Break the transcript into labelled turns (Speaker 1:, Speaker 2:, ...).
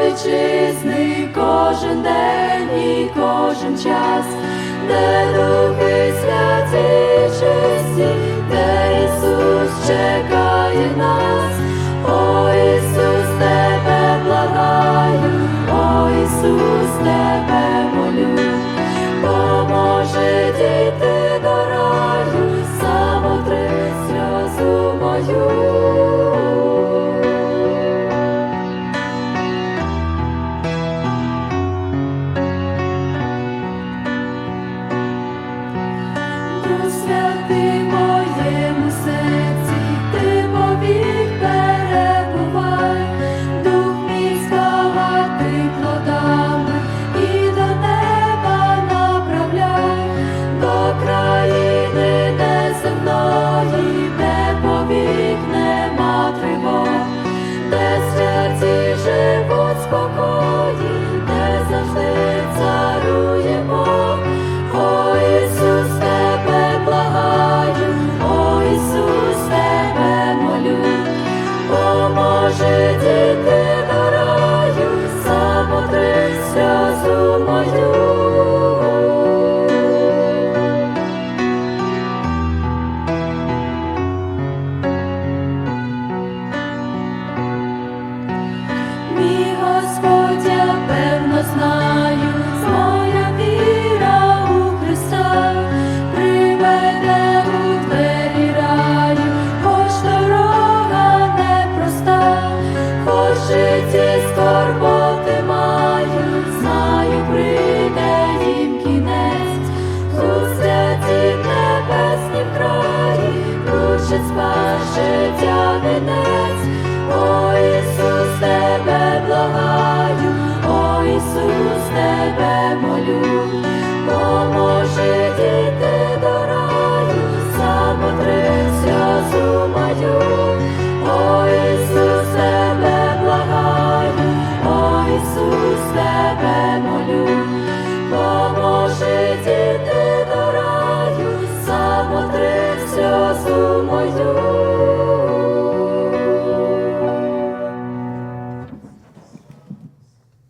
Speaker 1: вітчизни кожен день і кожен час, де духи святі чисті, де Ісус чекає нас, о Ісус тебе благаю, о Ісус тебе. podemos. життя вінець, о Ісус, тебе благаю, о Ісус, тебе молю.